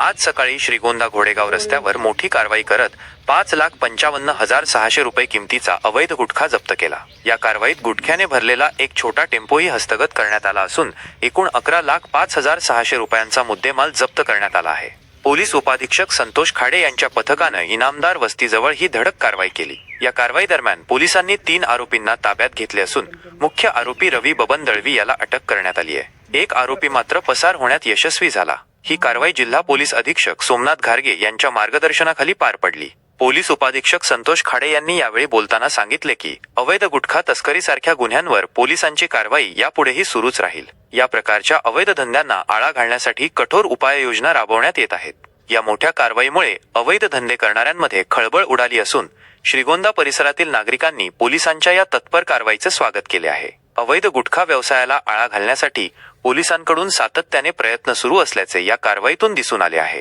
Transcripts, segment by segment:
आज सकाळी श्रीगोंदा घोडेगाव रस्त्यावर मोठी कारवाई करत पाच लाख पंचावन्न हजार सहाशे रुपये किमतीचा अवैध गुटखा जप्त केला. या कारवाईत गुटख्याने भरलेला एक छोटा टेम्पोही हस्तगत करण्यात आला असून एकूण अकरा लाख पाच हजार सहाशे रुपयांचा मुद्देमाल जप्त करण्यात आला आहे. पोलीस उपाधीक्षक संतोष खाडे यांच्या पथकानं इनामदार वस्तीजवळ ही धडक कारवाई केली. या कारवाई दरम्यान पोलिसांनी तीन आरोपींना ताब्यात घेतले असून मुख्य आरोपी रवी बबन दळवी याला अटक करण्यात आली आहे. एक आरोपी मात्र पसार होण्यात यशस्वी झाला. ही कारवाई जिल्हा पोलीस अधीक्षक सोमनाथ घारगे यांच्या मार्गदर्शनाखाली पार पडली. पोलीस उपाधीक्षक संतोष खाडे यांनी यावेळी बोलताना सांगितले की अवैध गुटखा तस्करीसारख्या गुन्ह्यांवर पोलिसांची कारवाई यापुढेही सुरूच राहील. या प्रकारच्या अवैध धंद्यांना आळा घालण्यासाठी कठोर उपाययोजना राबवण्यात येत आहेत. या मोठ्या कारवाईमुळे अवैध धंदे करणाऱ्यांमध्ये खळबळ उडाली असून श्रीगोंदा परिसरातील नागरिकांनी पोलिसांच्या या तत्पर कारवाईचे स्वागत केले आहे. अवैध गुटखा व्यवसायाला आळा घालण्यासाठी पोलिसांकडून सातत्याने प्रयत्न सुरू असल्याचे या कारवाईतून दिसून आले आहे.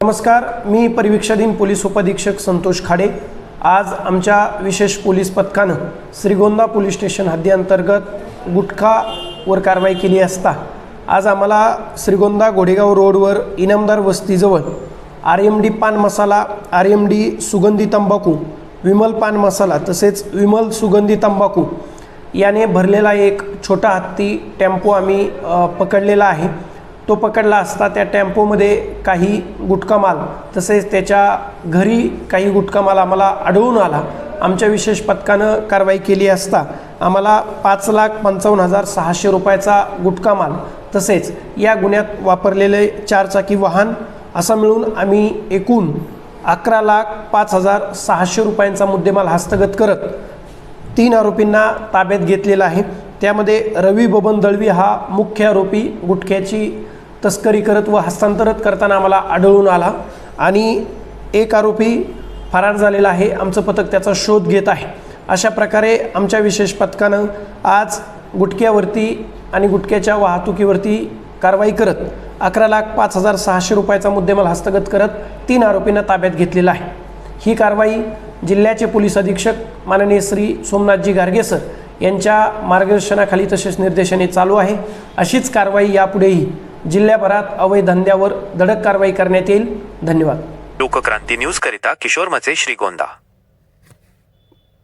नमस्कार मी परिवीक्षाधीन पोलीस उपअधीक्षक संतोष खाडे. आज आमच्या विशेष पोलीस पथकानं श्रीगोंदा पोलीस स्टेशन हद्दीअंतर्गत गुटखावर कारवाई केली असता आज आम्हाला श्रीगोंदा घोडेगाव रोडवर Inamdar वस्तीजवळ R M D paan masala R M D सुगंधी तंबाखू विमल पान मसाला तसेच विमल सुगंधी तंबाखू याने भरलेला एक छोटा हत्ती टेम्पो आम्ही पकडलेला आहे. तो पकडला असता त्या टेम्पोमध्ये काही गुटखा माल तसेच त्याच्या घरी काही गुटखा माल आम्हाला आढळून आला. आमच्या विशेष पथकानं कारवाई केली असता आम्हाला पाच लाख पंचावन्न हजार सहाशे रुपयाचा गुटखा माल तसेच या गुन्ह्यात वापरलेले चारचाकी वाहन असं मिळून आम्ही एकूण अकरा लाख पाच हजार सहाशे रुपयांचा मुद्देमाल हस्तगत करत तीन आरोपींना ताब्यात घेतलेला आहे. त्यामध्ये रवी बबन दळवी हा मुख्य आरोपी. गुटख्याची तस्करी करत व हस्तांतरित करताना आम्हाला आढळून आला. आणि एक आरोपी फरार झालेला आहे. आमचं पथक त्याचा शोध घेत आहे. अशा प्रकारे आमच्या विशेष पथकानं आज गुटख्यावरती आणि गुटख्याच्या वाहतुकीवरती कारवाई करत अकरा लाख पाच हजार सहाशे रुपयाचा मुद्देमाल हस्तगत करत तीन आरोपींना ताब्यात घेतलेला आहे. ही कारवाई जिल्ह्याचे पोलीस अधीक्षक माननीय श्री सोमनाथजी गार्गे सर यांच्या मार्गदर्शनाखाली तसेच निर्देशाने चालू आहे. अशीच कारवाई यापुढेही जिल्ह्याभरात अवैध धंद्यावर धडक कारवाई करण्यात येईल. धन्यवाद. लोकक्रांती न्यूज करिता किशोर मचे श्रीगोंदा.